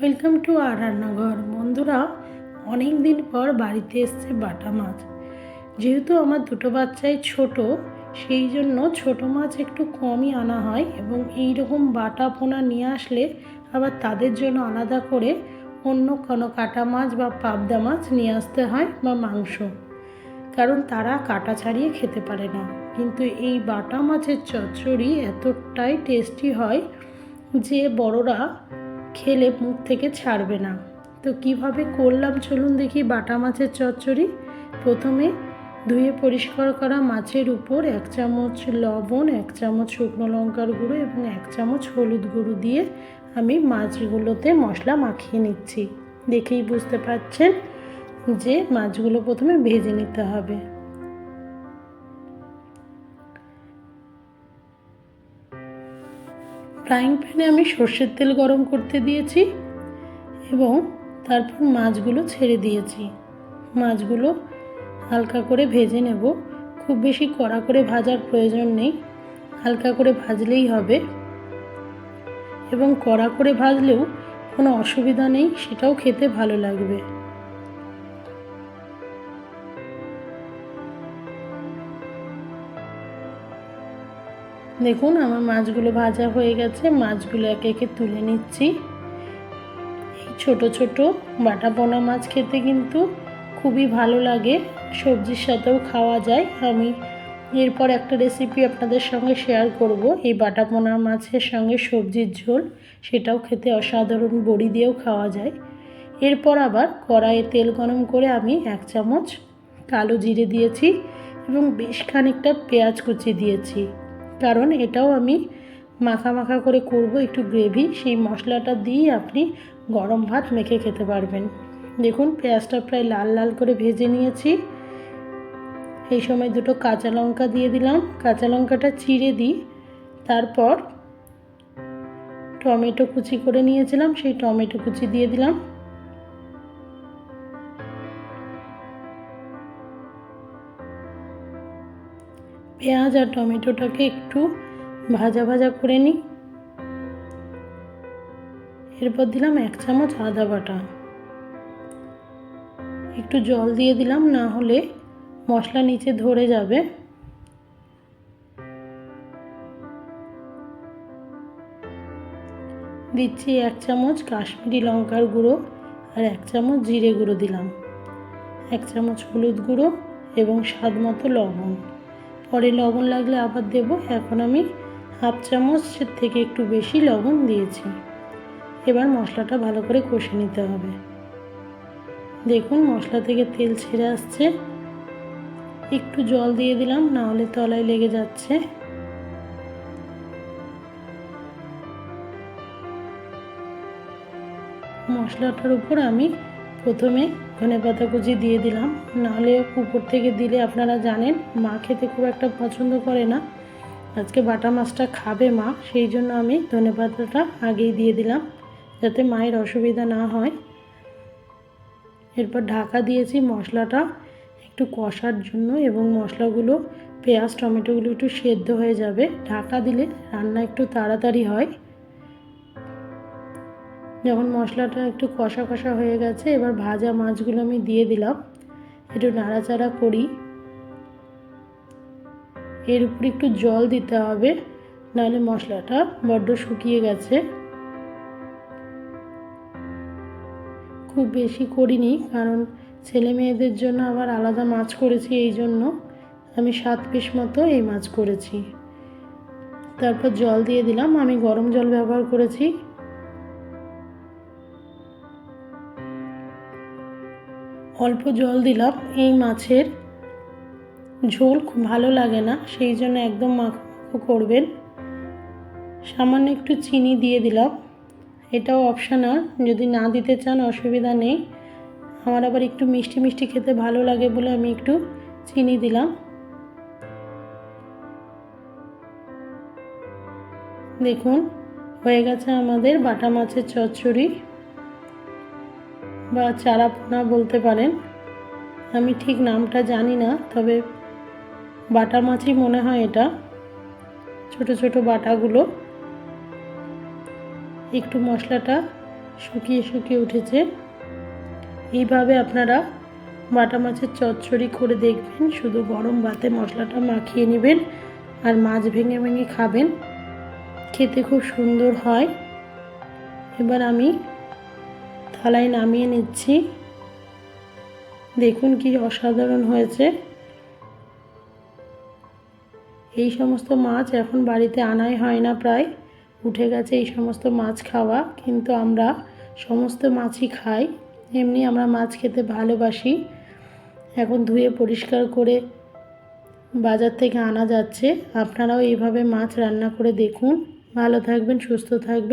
Welcome to আর রান্নাঘর। বন্ধুরা অনেক দিন পর বাড়িতে এসছে বাটা মাছ। যেহেতু আমার দুটো বাচ্চাই ছোট, সেই জন্য ছোট মাছ একটু কমই আনা হয় এবং এই রকম বাটা পোনা নিয়ে আসলে আবার তাদের জন্য আলাদা করে অন্য কোনো কাটা মাছ বা পাবদা মাছ নিয়ে আসতে হয় বা মাংস। কারণ তারা কাটা ছাড়িয়ে খেতে পারে না। কিন্তু এই বাটা মাছের চচ্চড়ি এতটাই টেস্টি হয় যে বড়রা খেলে মুখ থেকে ছাড়বে না। তো কীভাবে করলাম চলুন দেখি বাটা মাছের চচ্চড়ি। প্রথমে ধুয়ে পরিষ্কার করা মাছের উপর এক চামচ লবণ, এক চামচ শুকনো লঙ্কার গুঁড়ো এবং এক চামচ হলুদ গুঁড়ো দিয়ে আমি মাছগুলোতে মশলা মাখিয়ে নিচ্ছি। দেখেই বুঝতে পারছেন যে মাছগুলো প্রথমে ভেজে নিতে হবে। ফ্রাইং প্যানে আমি সর্ষের তেল গরম করতে দিয়েছি এবং তারপর মাছগুলো ছেড়ে দিয়েছি। মাছগুলো হালকা করে ভেজে নেব। খুব বেশি কড়া করে ভাজার প্রয়োজন নেই। হালকা করে ভাজলেই হবে। এবং কড়া করে ভাজলেও কোনো অসুবিধা নেই, সেটাও খেতে ভালো লাগবে। দেখুন, আমার মাছগুলো ভাজা হয়ে গেছে। মাছগুলো একে একে তুলে নিচ্ছি। এই ছোট ছোট বাটা পোনা মাছ খেতে কিন্তু খুবই ভালো লাগে। সবজির সাথেও খাওয়া যায়। আমি এরপর একটা রেসিপি আপনাদের সঙ্গে শেয়ার করব। এই বাটা পোনা মাছের সঙ্গে সবজির ঝোল, সেটাও খেতে অসাধারণ বড়ি দিয়েও খাওয়া যায়। এরপর আবার কড়াইয়ে তেল গরম করে আমি এক চামচ কালো জিরে দিয়েছি এবং বেশ খানিকটা পেঁয়াজ কুচি দিয়েছি। কারণ এটাও আমি মাখা মাখা করে করব, একটু গ্রেভি সেই মশলাটা দিয়ে আপনি গরম ভাত মেখে খেতে পারবেন। দেখুন, পেঁয়াজটা প্রায় লাল লাল করে ভেজে নিয়েছি। এই সময় দুটো কাঁচা লঙ্কা দিয়ে দিলাম। কাঁচা লঙ্কাটা চিড়ে দিই। তারপর টমেটো কুচি করে নিয়েছিলাম, সেই টমেটো কুচি দিয়ে দিলাম। পেঁয়াজ আর টমেটোটাকে একটু ভাজা ভাজা করে নিই। এরপর দিলাম এক চামচ আদা বাটা। একটু জল দিয়ে দিলাম, না হলে মশলা নিচে ধরে যাবে। দিচ্ছি এক চামচ কাশ্মীরি লঙ্কার গুঁড়ো আর এক চামচ জিরে গুঁড়ো দিলাম। এক চামচ হলুদ গুঁড়ো এবং স্বাদ মতো লবণ। পরে লবণ লাগলে আবার দেব। এখন আমি হাফ চামচের থেকে একটু বেশি লবণ দিয়েছি। এবার মশলাটা ভালো করে কষে নিতে হবে। দেখুন, মশলা থেকে তেল ছেড়ে আসছে। একটু জল দিয়ে দিলাম, না হলে তলায় লেগে যাচ্ছে। মশলাটার উপর আমি প্রথমে ধনে পাতা কুচি দিয়ে দিলাম। নাহলে উপর থেকে দিলে আপনারা জানেন, মা খেতে খুব একটা পছন্দ করে না। আজকে বাটা মাছটা খাবে মা, সেই জন্য আমি ধনে পাতাটা আগেই দিয়ে দিলাম, যাতে মায়ের অসুবিধা না হয়। এরপর ঢাকা দিয়েছি মশলাটা একটু কষার জন্য এবং মশলাগুলো, পেঁয়াজ, টমেটোগুলো একটু সেদ্ধ হয়ে যাবে। ঢাকা দিলে রান্না একটু তাড়াতাড়ি হয়। যখন মশলাটা একটু কষা কষা হয়ে গেছে, এবার ভাজা মাছগুলো আমি দিয়ে দিলাম। একটু নাড়াচাড়া করি। এর উপর একটু জল দিতে হবে, নাহলে মশলাটা বড্ড শুকিয়ে গেছে। খুব বেশি করিনি, কারণ ছেলে মেয়েদের জন্য আবার আলাদা মাছ করেছি এই জন্য। আমি সাত পিস মতো এই মাছ করেছি। তারপর জল দিয়ে দিলাম। আমি গরম জল ব্যবহার করেছি। অল্প জল দিলাম। এই মাছের ঝোল খুব ভালো লাগে না, সেই জন্য একদম মাখো করবেন। সামান্য একটু চিনি দিয়ে দিলাম। এটাও অপশানাল যদি না দিতে চান অসুবিধা নেই। আমার আবার একটু মিষ্টি মিষ্টি খেতে ভালো লাগে বলে আমি একটু চিনি দিলাম। দেখুন, হয়ে গেছে আমাদের বাটা মাছের চচ্চড়ি। বা চারা পোনা বলতে পারেন। আমি ঠিক নামটা জানি না, তবে বাটা মাছই মনে হয় এটা। ছোট ছোট বাটাগুলো। একটু মশলাটা শুকিয়ে শুকিয়ে উঠেছে। এইভাবে আপনারা বাটা মাছের চচ্চড়ি করে দেখবেন। শুধু গরম ভাতে মশলাটা মাখিয়ে নেবেন আর মাছ ভেঙে ভেঙে খাবেন। খেতে খুব সুন্দর হয়। এবার আমি থালায় নামিয়ে নিচ্ছি। দেখুন কি অসাধারণ হয়েছে। এই সমস্ত মাছ এখন বাড়িতে আনাই হয় না প্রায়। উঠে গেছে এই সমস্ত মাছ খাওয়া, কিন্তু আমরা সমস্ত মাছই খাই। এমনি আমরা মাছ খেতে ভালোবাসি। এখন ধুয়ে পরিষ্কার করে বাজার থেকে আনা যাচ্ছে। আপনারাও এইভাবে মাছ রান্না করে দেখুন। ভালো থাকবেন, সুস্থ থাকবেন।